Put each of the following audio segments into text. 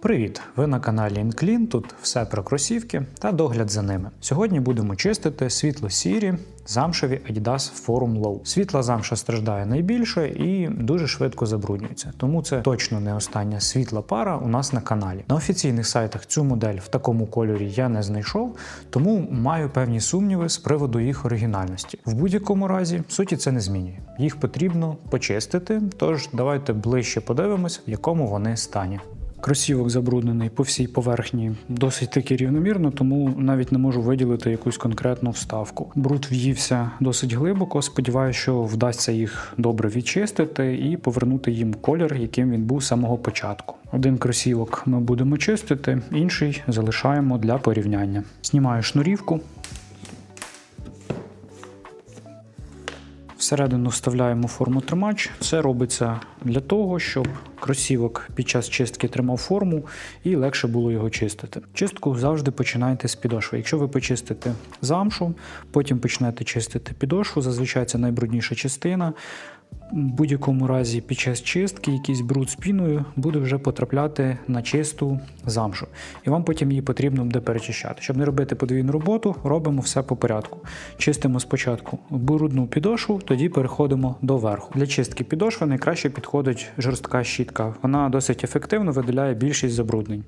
Привіт! Ви на каналі InClean, Тут все про кросівки та догляд за ними. Сьогодні будемо чистити світло-сірі замшеві Adidas Forum Low. Світла замша страждає найбільше і дуже швидко забруднюється. Тому це точно не остання світла пара у нас на каналі. На офіційних сайтах цю модель в такому кольорі я не знайшов, тому маю певні сумніви з приводу їх оригінальності. В будь-якому разі суті це не змінює. Їх потрібно почистити. Тож давайте ближче подивимось, в якому вони стані. Кросівок забруднений по всій поверхні досить таки рівномірно, тому навіть не можу виділити якусь конкретну вставку. Бруд в'ївся досить глибоко. Сподіваюся, що вдасться їх добре відчистити і повернути їм колір, яким він був з самого початку. Один кросівок ми будемо чистити, інший залишаємо для порівняння. Знімаю шнурівку. Всередину вставляємо форму тримач. Це робиться для того, щоб кросівок під час чистки тримав форму і легше було його чистити. Чистку завжди починайте з підошви. Якщо ви почистите замшу, потім почнете чистити підошву, зазвичай це найбрудніша частина. В будь-якому разі під час чистки якийсь бруд з піною буде вже потрапляти на чисту замшу, і вам потім її потрібно буде перечищати. Щоб не робити подвійну роботу, робимо все по порядку. Чистимо спочатку брудну підошву, тоді переходимо до верху. Для чистки підошви найкраще підходить жорстка щітка. Вона досить ефективно видаляє більшість забруднень.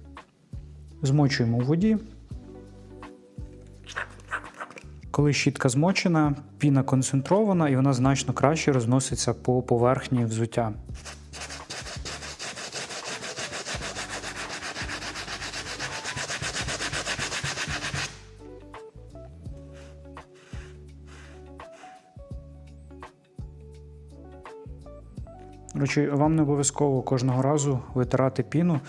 Змочуємо у воді. Коли щітка змочена, піна концентрована і вона значно краще розноситься по поверхні взуття. Речі, вам не обов'язково кожного разу витирати піну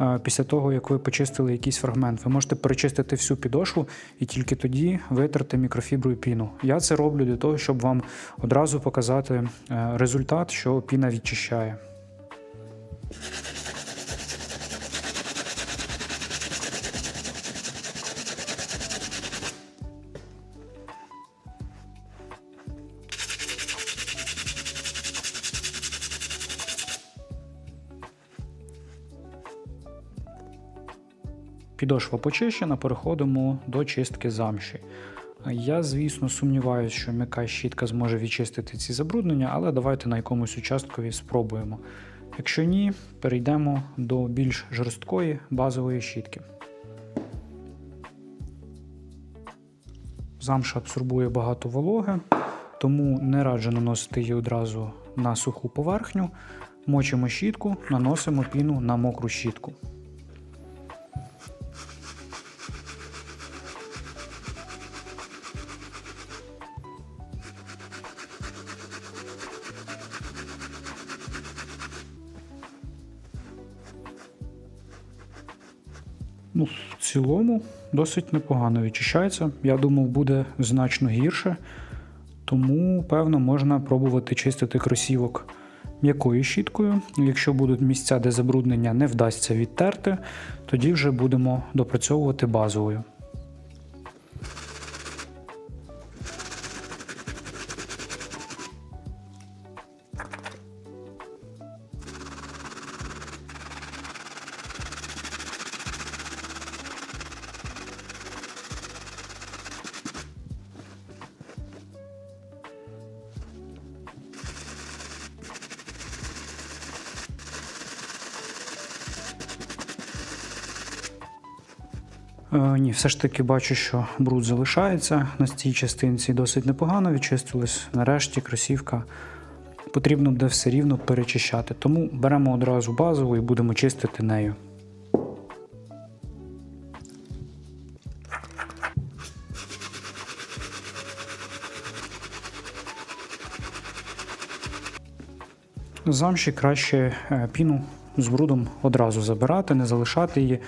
е, після того, як ви почистили якийсь фрагмент. Ви можете перечистити всю підошву і тільки тоді витерти мікрофіброю піну. Я це роблю для того, щоб вам одразу показати е, результат, що піна відчищає. Підошва почищена, переходимо до чистки замші. Я, звісно, сумніваюся, що м'яка щітка зможе відчистити ці забруднення, але давайте на якомусь участкові спробуємо. Якщо ні, перейдемо до більш жорсткої базової щітки. Замша абсорбує багато вологи, тому не раджу наносити її одразу на суху поверхню. Мочимо щітку, наносимо піну на мокру щітку. Ну, в цілому досить непогано відчищається. Я думав, буде значно гірше, тому, певно, можна пробувати чистити кросівок м'якою щіткою. Якщо будуть місця, де забруднення не вдасться відтерти, тоді вже будемо допрацьовувати базовою. Ні, все ж таки бачу, що бруд залишається на цій частинці досить непогано відчистилось. Нарешті кросівка потрібно буде все рівно перечищати. Тому беремо одразу базову і будемо чистити нею. Замші краще е, піну з брудом одразу забирати, не залишати її,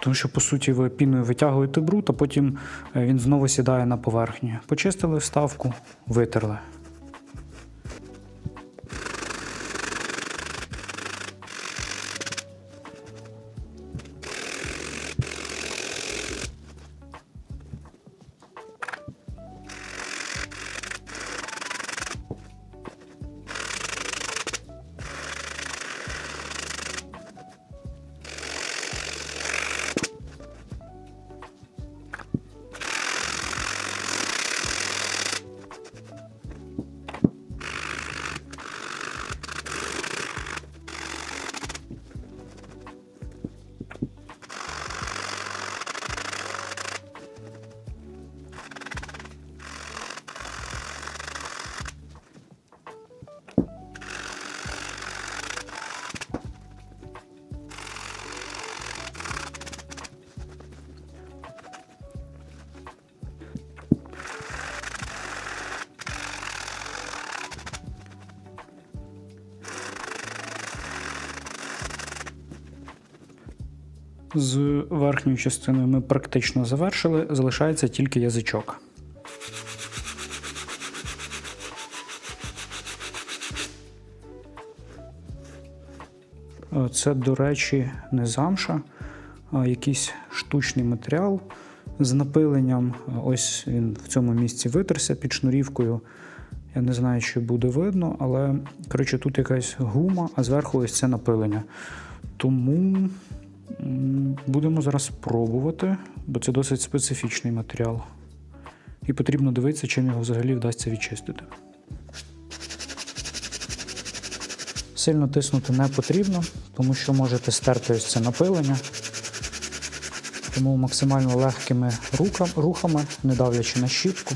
тому що, по суті, ви піною витягуєте бруд, а потім е, він знову сідає на поверхню. Почистили вставку, витерли. З верхньою частиною ми практично завершили, залишається тільки язичок. Е, Це, до речі, не замша, а якийсь штучний матеріал з напиленням. Ось він в цьому місці витерся під шнурівкою. Я не знаю, чи буде видно, але коротше, тут якась гума, а зверху ось це напилення. Тому будемо зараз пробувати, бо це досить специфічний матеріал. І потрібно дивитися, чим його взагалі вдасться відчистити. Сильно тиснути не потрібно, тому що можете стерти ось це напилення. Тому максимально легкими рухами, не давлячи на щітку.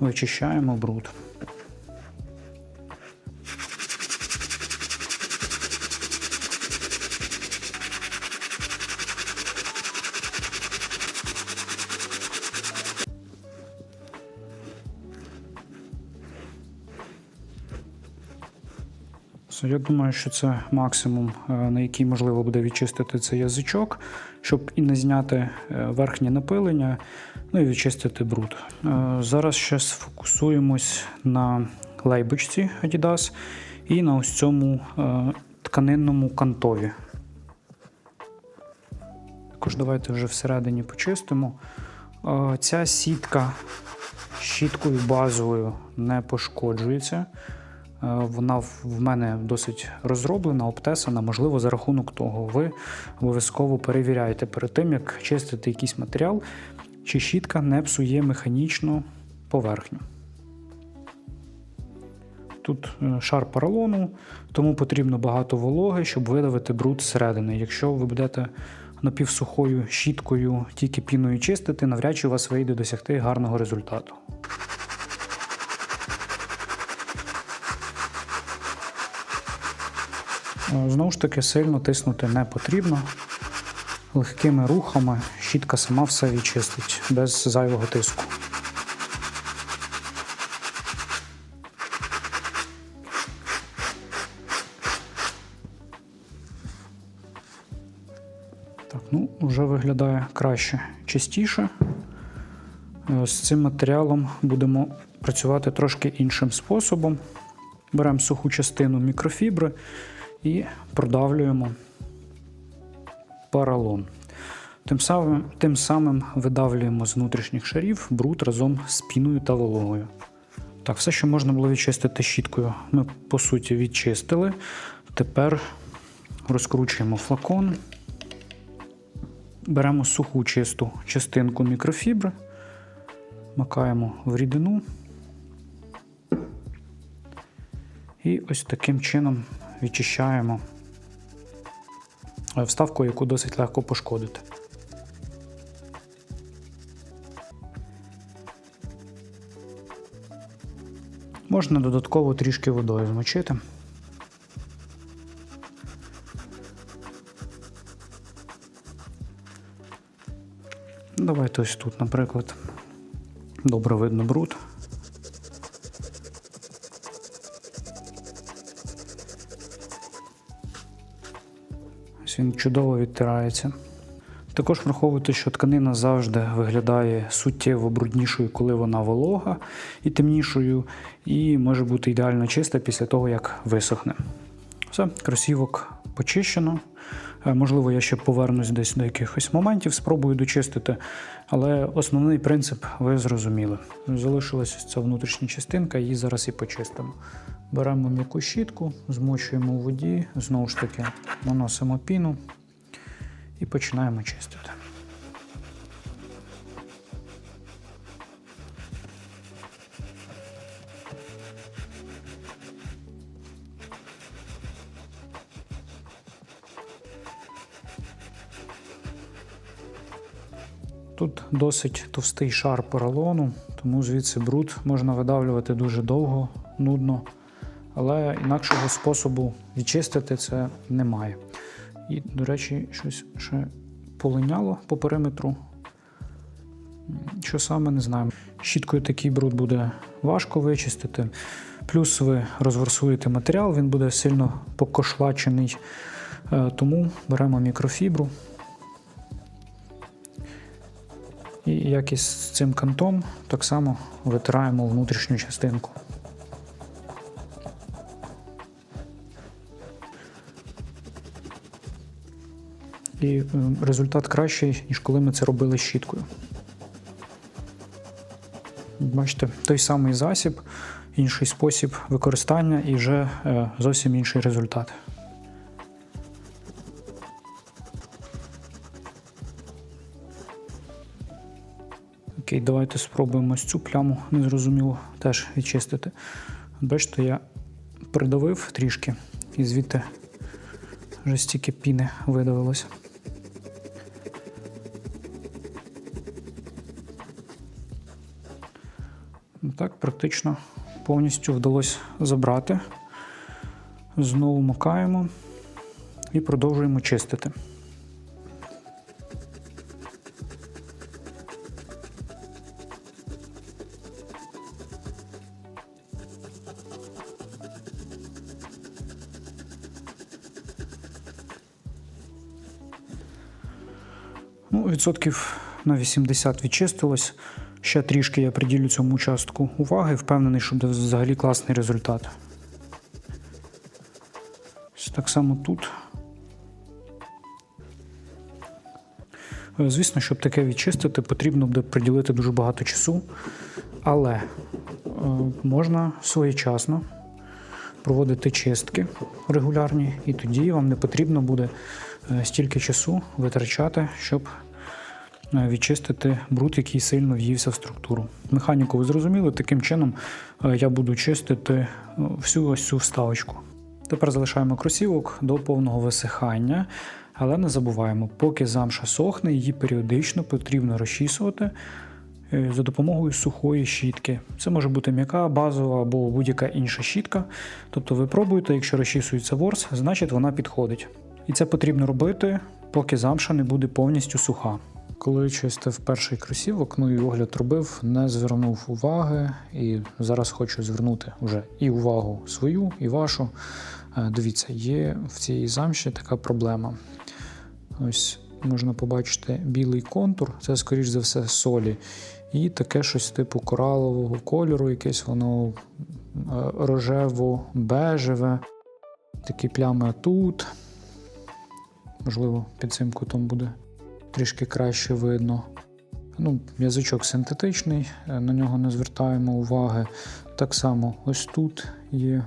Вичищаємо бруд. Я думаю, що це максимум, е, на який можливо буде відчистити цей язичок, щоб і не зняти е, верхнє напилення, ну і відчистити бруд. Е, Зараз ще сфокусуємось на лейбочці Adidas і на ось цьому тканинному кантові. Також давайте вже всередині почистимо. Ця сітка щіткою базовою не пошкоджується. Е, Вона в мене досить розроблена, обтесана. Можливо, за рахунок того, ви обов'язково перевіряєте перед тим, як чистити якийсь матеріал, чи щітка не псує механічно поверхню. Тут е, шар поролону, тому потрібно багато вологи, щоб видавити бруд зсередини. Якщо ви будете напівсухою щіткою тільки піною чистити, навряд чи у вас вийде досягти гарного результату. Знову ж таки, сильно тиснути не потрібно. Легкими рухами щітка сама все відчистить без зайвого тиску. Так, ну, вже виглядає краще, чистіше. Е, З цим матеріалом будемо працювати трошки іншим способом. Беремо суху частину мікрофібри і продавлюємо поролон. Тим самим, тим самим видавлюємо з внутрішніх шарів бруд разом з піною та вологою. Так, все, що можна було відчистити щіткою, ми по суті відчистили. Тепер розкручуємо флакон, беремо суху чисту частинку мікрофібри, макаємо в рідину. І ось таким чином відчищаємо вставку, яку досить легко пошкодити. Можна додатково трішки водою змочити. Давайте ось тут, наприклад, добре видно бруд. Ось він чудово відтирається. Також враховуйте, що тканина завжди виглядає суттєво бруднішою, коли вона волога і темнішою, і може бути ідеально чиста після того, як висохне. Все, кросівок почищено. Можливо, я ще повернусь десь до якихось моментів, спробую дочистити, але основний принцип ви зрозуміли. Залишилася ця внутрішня частинка, її зараз і почистимо. Беремо м'яку щітку, змочуємо у воді, знову ж таки наносимо піну і починаємо чистити. Досить товстий шар поролону, тому звідси бруд можна видавлювати дуже довго, нудно, але інакшого способу відчистити це немає. І, до речі, щось ще полиняло по периметру. Що саме не знаємо. Щіткою такий бруд буде важко вичистити. Плюс ви розверсуєте матеріал, він буде сильно покошлачений. Е, Тому беремо мікрофібру. І як і з цим кантом, так само витираємо внутрішню частинку. І е, результат кращий, ніж коли ми це робили щіткою. Бачите, той самий засіб, інший спосіб використання і вже е, зовсім інший результат. Окей, давайте спробуємо цю пляму незрозуміло теж відчистити. Бачите, я придавив трішки і звідти вже стільки піни видавилося. Так, практично повністю вдалося забрати. Знову макаємо і продовжуємо чистити. Ну, відсотків на 80 відчистилось. Ще трішки я приділю цьому участку уваги, впевнений, що буде взагалі класний результат. Ось Так само тут. Е, Звісно, щоб таке відчистити, потрібно буде приділити дуже багато часу, але е, можна своєчасно проводити чистки регулярні, і тоді вам не потрібно буде стільки часу витрачати, щоб е, відчистити бруд, який сильно в'ївся в структуру. Механіку ви зрозуміли, таким чином е, я буду чистити е, всю ось цю вставочку. Тепер залишаємо кросівок до повного висихання, але не забуваємо, поки замша сохне, її періодично потрібно розчісувати е, за допомогою сухої щітки. Це може бути м'яка, базова або будь-яка інша щітка. Тобто ви пробуєте, якщо розчісується ворс, значить вона підходить. І це потрібно робити, поки замша не буде повністю суха. Коли чистив перший кросівок, ну і огляд робив, не звернув уваги, і зараз хочу звернути вже і увагу свою, і вашу. Е, Дивіться, є в цій замші така проблема. Ось можна побачити білий контур, це, скоріш за все, солі. І таке щось типу коралового кольору, якесь воно е, рожево-бежеве. Такі плями тут. Можливо, під цим кутом буде трішки краще видно. Ну, Язичок синтетичний, е, на нього не звертаємо уваги. Так само ось тут є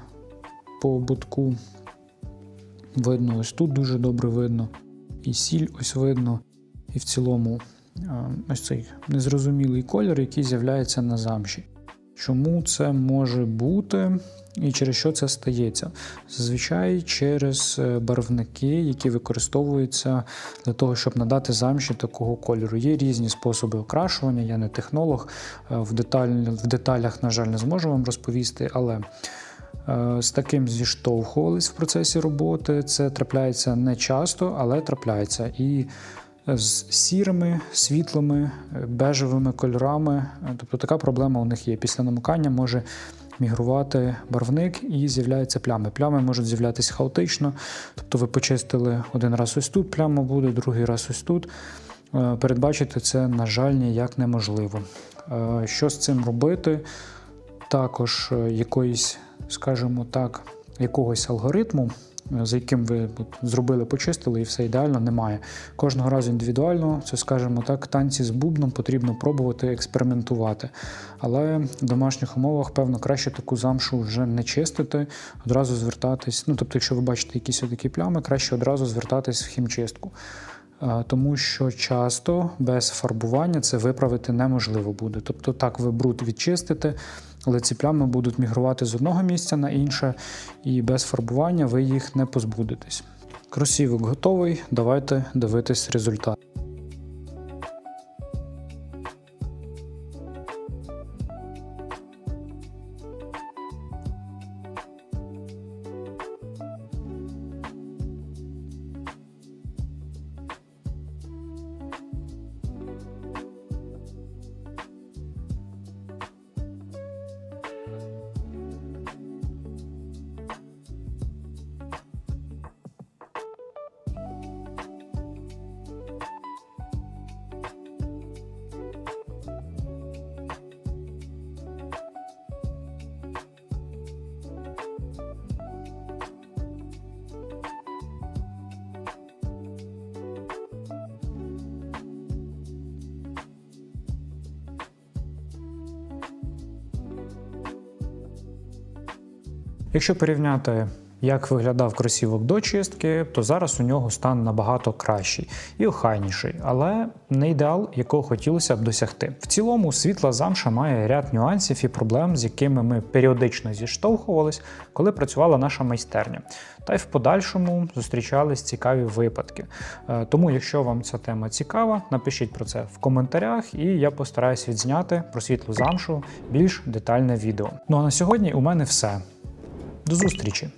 по ободку. Видно, ось тут дуже добре видно. І сіль ось видно. І в цілому е, ось цей незрозумілий колір, який з'являється на замші. Чому це може бути і через що це стається? Зазвичай через е, барвники, які використовуються для того, щоб надати замші такого кольору. Є різні способи окрашування, я не технолог, е, в, деталь, в деталях, на жаль, не зможу вам розповісти, але е, з таким зіштовхувались в процесі роботи. Це трапляється не часто, але трапляється. І з сірими, світлими, е, бежевими кольорами. Е, Тобто така проблема у них є. Після намокання може мігрувати барвник і з'являються плями. Плями можуть з'являтися хаотично. Тобто ви почистили один раз ось тут, пляма буде, другий раз ось тут. Е, Передбачити це, на жаль, ніяк неможливо. Що з цим робити? Також якоїсь, скажімо так, якогось алгоритму, е, за яким ви зробили, почистили і все ідеально, немає. Кожного разу індивідуально, це, скажімо так, танці з бубном потрібно пробувати експериментувати. Але в домашніх умовах, певно, краще таку замшу вже не чистити, одразу звертатись. Ну, тобто, якщо ви бачите якісь такі плями, краще одразу звертатись в хімчистку. Е, Тому що часто без фарбування це виправити неможливо буде. Тобто так ви бруд відчистите, але ці плями будуть мігрувати з одного місця на інше, і без фарбування ви їх не позбудетесь. Кросівок готовий. Давайте дивитись результат. Якщо порівняти, як виглядав кросівок до чистки, то зараз у нього стан набагато кращий і охайніший, але не ідеал, якого хотілося б досягти. В цілому, світла замша має ряд нюансів і проблем, з якими ми періодично зіштовхувались, коли працювала наша майстерня. Та й в подальшому зустрічались цікаві випадки. Е, Тому, якщо вам ця тема цікава, напишіть про це в коментарях, і я постараюсь відзняти про світлу замшу більш детальне відео. Ну а на сьогодні у мене все. До зустрічі!